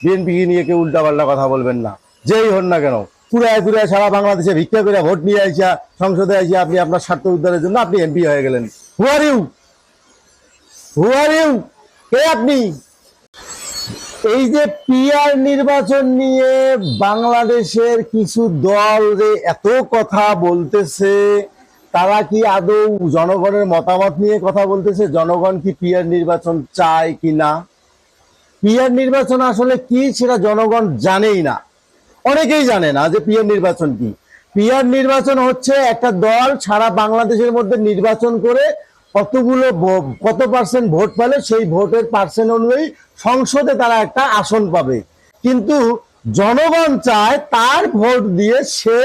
বিএনপিকে নিয়ে কেউ উল্টাপাল্টা কথা বলবেন না। যেই হন না কেন, পুরায় পুরায় সারা বাংলাদেশে ভিক্ষা করে ভোট নিয়ে আইসা, সংসদে আইসা আপনি আপনার স্বার্থ উদ্ধারের জন্য আপনি এমপি হয়ে গেলেন। হু are you who are you কে আপনি? এই যে পিআর নির্বাচন নিয়ে বাংলাদেশের কিছু দল যে এত কথা বলতেছে, তারা কি আদৌ জনগণের মতামত নিয়ে কথা বলতেছে? জনগণ কি পিআর নির্বাচন চায় কি না পিআর নির্বাচন আসলে কি সেটা জনগণ জানেই না। অনেকেই জানে না যে পিআর নির্বাচন কি। পিআর নির্বাচন হচ্ছে একটা দল সারা বাংলাদেশের মধ্যে নির্বাচন করে কতগুলো কত পার্সেন্ট ভোট পেলে সেই ভোটের পার্সেন্ট অনুযায়ী সংসদে তারা একটা আসন পাবে। কিন্তু জনগণ চায় তার ভোট দিয়ে সে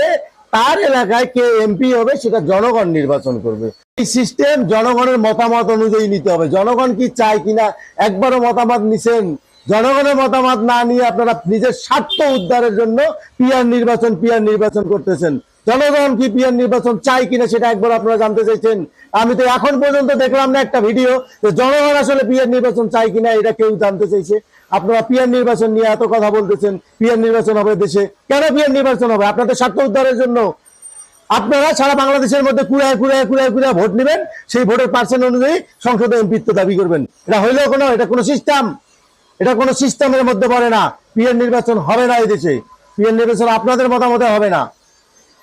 তার এলাকায় কে এমপি হবে সেটা জনগণ নির্বাচন করবে। এই সিস্টেম জনগণের মতামত অনুযায়ী নিতে হবে। জনগণ কি চায় কিনা একবারও মতামত নিছেন? জনগণের মতামত না নিয়ে আপনারা নিজের স্বার্থ উদ্ধারের জন্য পিয়ার নির্বাচন পিয়ার নির্বাচন করতেছেন। জনগণ কি পিয়ার নির্বাচন চায় কিনা সেটা একবার আপনারা জানতে চাইছেন। আমি তো এখন পর্যন্ত দেখলাম না একটা ভিডিও যে জনগণ আসলে পিয়ার নির্বাচন চায় কিনা, এটা কেউ জানতে চাইছে। আপনারা পিয়ার নির্বাচন নিয়ে এত কথা বলতেছেন পিয়ার নির্বাচন হবে দেশে। কেন পিয়ার নির্বাচন হবে? আপনাদের স্বার্থ উদ্ধারের জন্য আপনারা সারা বাংলাদেশের মধ্যে কুড়ায় কুড়ায় কুড়ায় কুড়ায় ভোট নেবেন, সেই ভোটের পার্সেন্ট অনুযায়ী সংসদে এমপিত্ব দাবি করবেন। এটা হইলেও কোনো, এটা কোনো সিস্টেম এটা কোনো সিস্টেমের মধ্যে পড়ে না। পিএন নির্বাচন হবে না এই দেশে। পিএন নির্বাচন আপনাদের মতামতে হবে না।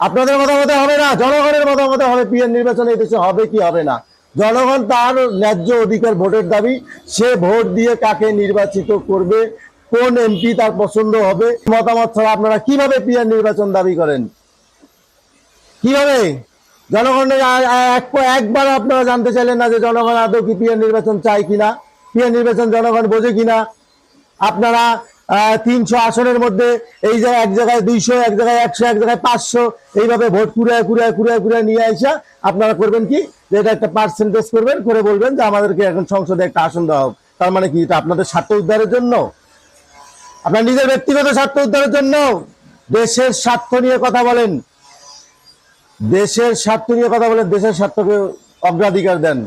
আপনাদের মতামতে হবে না, জনগণের মতামতে হবে পিএন নির্বাচনে এই দেশে হবে কি হবে না। জনগণ তার ন্যায্য অধিকার, ভোটের দাবি, সে ভোট দিয়ে কাকে নির্বাচিত করবে, কোন এমপি তার পছন্দ হবে, মতামত ছাড়া আপনারা কীভাবে পিএন নির্বাচন দাবি করেন? কীভাবে? জনগণের একবার আপনারা জানতে চাইলেন না যে জনগণ আদৌ কি পিএন নির্বাচন চায় কিনা। পিএন নির্বাচন জনগণ বোঝে কিনা। আপনারা তিনশো আসনের মধ্যে এই যে এক জায়গায় দুইশো, এক জায়গায় একশো, এক জায়গায় পাঁচশো, এইভাবে ভোট কুড়ায় কুড়ায় কুড়ায় কুড়ায় নিয়ে আসা। আপনারা করবেন কি? যে এটা একটা পার্সেন্টেজ করবেন, করে বলবেন যে আমাদেরকে এখন সংসদে একটা আসন দেওয়া হোক। তার মানে কি? এটা আপনাদের স্বার্থ উদ্ধারের জন্য? আপনার নিজের ব্যক্তিগত স্বার্থ উদ্ধারের জন্য? দেশের স্বার্থ নিয়ে কথা বলেন। দেশের স্বার্থ নিয়ে কথা বলেন, দেশের স্বার্থকে অগ্রাধিকার দেন।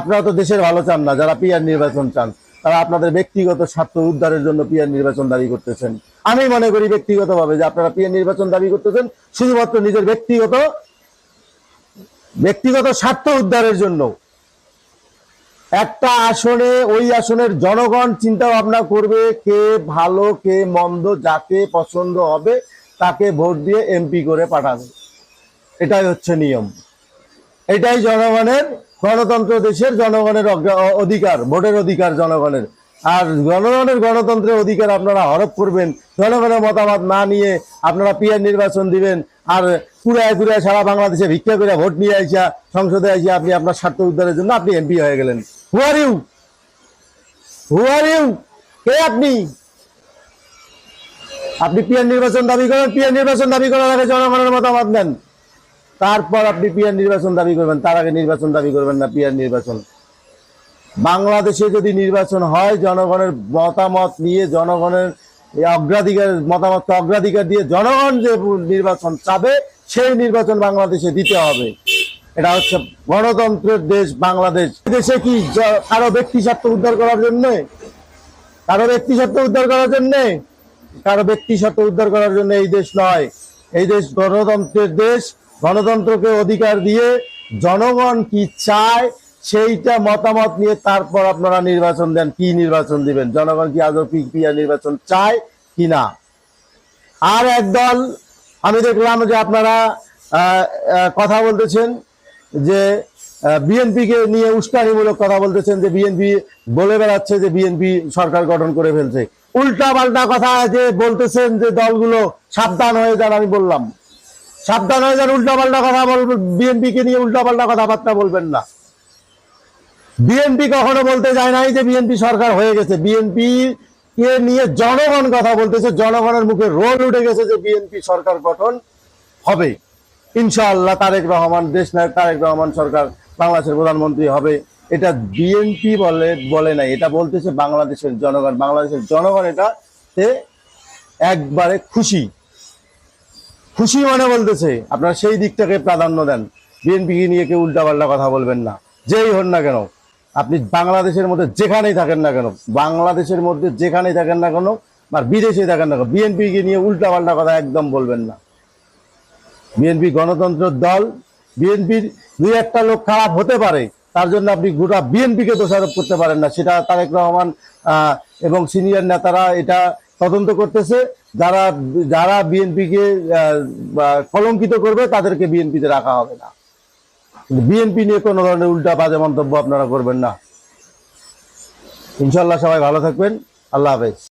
আপনারা তো দেশের ভালো চান না, যারা পিয়ার নির্বাচন চান। তারা আপনাদের ব্যক্তিগত স্বার্থ উদ্ধারের জন্য পিয়ার নির্বাচন দাবি করতেছেন। আমি মনে করি ব্যক্তিগতভাবে যে আপনারা পিয়ার নির্বাচন দাবি করতেছেন, শুধুমাত্র নিজের ব্যক্তিগত ব্যক্তিগত স্বার্থ উদ্ধারের জন্য। একটা আসনে, ওই আসনের জনগণ চিন্তা ভাবনা করবে কে ভালো, কে মন্দ, যাকে পছন্দ হবে, তাকে ভোট দিয়ে এমপি করে পাঠাবে। এটাই হচ্ছে নিয়ম। এটাই জনগণের গণতন্ত্র দেশের জনগণের অধিকার, ভোটের অধিকার জনগণের। আর জনগণের গণতন্ত্রের অধিকার আপনারা হরপ করবেন, জনগণের মতামত না নিয়ে আপনারা পিয়ার নির্বাচন দিবেন, আর পুরায় পুরায় সারা বাংলাদেশে ভিক্ষা করে ভোট নিয়ে আইসা, সংসদে আইসা আপনি আপনার স্বার্থ উদ্ধারের জন্য আপনি এমপি হয়ে গেলেন। হু are you who are you কে আপনি? আপনি পিয়ার নির্বাচন দাবি করেন পিয়ার নির্বাচন দাবি করার আগে জনগণের মতামত নেন। তারপর আপনি পিয়ার নির্বাচন দাবি করবেন, তার আগে নির্বাচন দাবি করবেন না পিয়ার নির্বাচন। বাংলাদেশে যদি নির্বাচন হয়, জনগণের মতামত নিয়ে, জনগণের অগ্রাধিকার, মতামতকে অগ্রাধিকার দিয়ে জনগণ যে নির্বাচন চাবে, সেই নির্বাচন বাংলাদেশে দিতে হবে। এটা হচ্ছে গণতন্ত্রের দেশ বাংলাদেশ। দেশে কি কারও ব্যক্তি স্বার্থ উদ্ধার করার জন্য? কারও ব্যক্তি স্বার্থ উদ্ধার করার জন্য? কারও ব্যক্তি স্বার্থ উদ্ধার করার জন্য এই দেশ নয়। এই দেশ গণতন্ত্রের দেশ। গণতন্ত্রকে অধিকার দিয়ে জনগণ কি চায় সেইটা মতামত নিয়ে তারপর আপনারা নির্বাচন দেন, কি নির্বাচন দিবেন? জনগণ কি আদৌ পিয়া নির্বাচন চায় কি না? আর একদল আমি দেখলাম যে আপনারা কথা বলতেছেন যে বিএনপি কে নিয়ে উস্কানিমূলক কথা বলতেছেন যে বিএনপি বলে বেড়াচ্ছে যে বিএনপি সরকার গঠন করে ফেলছে। উল্টা পাল্টা কথা যে বলতেছেন যে দলগুলো সাবধান হয়ে যান আমি বললাম। সাবধান হয়ে যান উল্টা পাল্টা কথা বলবেন বিএনপি কে নিয়ে উল্টা পাল্টা কথাবার্তা বলবেন না। বিএনপি কখনো বলতে যায় নাই যে বিএনপি সরকার হয়ে গেছে। বিএনপি কে নিয়ে জনগণ কথা বলতেছে, জনগণের মুখে রোল উঠে গেছে যে বিএনপি সরকার গঠন হবে। ইনশাআল্লাহ তারেক রহমান, দেশ নায়ক তারেক রহমান সরকার বাংলাদেশের প্রধানমন্ত্রী হবে। এটা বিএনপি বলে বলে নাই, এটা বলতেছে বাংলাদেশের জনগণ। বাংলাদেশের জনগণ এটাতে একবারে খুশি। খুশি মানে বলতেছে, আপনারা সেই দিকটাকে প্রাধান্য দেন। বিএনপিকে নিয়ে কেউ উল্টাপাল্টা কথা বলবেন না। যেই হন না কেন, আপনি বাংলাদেশের মধ্যে যেখানেই থাকেন না কেন, বাংলাদেশের মধ্যে যেখানেই থাকেন না কেন আর বিদেশে থাকেন না কেন বিএনপিকে নিয়ে উল্টা পাল্টা কথা একদম বলবেন না। বিএনপি গণতন্ত্রের দল, বিএনপির দুই একটা লোক খারাপ হতে পারে, তার জন্য আপনি গোটা বিএনপিকে দোষারোপ করতে পারেন না। সেটা তারেক রহমান এবং সিনিয়র নেতারা এটা তদন্ত করতেছে। যারা যারা বিএনপিকে কলঙ্কিত করবে, তাদেরকে বিএনপিতে রাখা হবে না। বিএনপি নিয়ে কোনো ধরনের উল্টা বাজে মন্তব্য আপনারা করবেন না। ইনশাল্লাহ সবাই ভালো থাকবেন। আল্লাহ হাফেজ।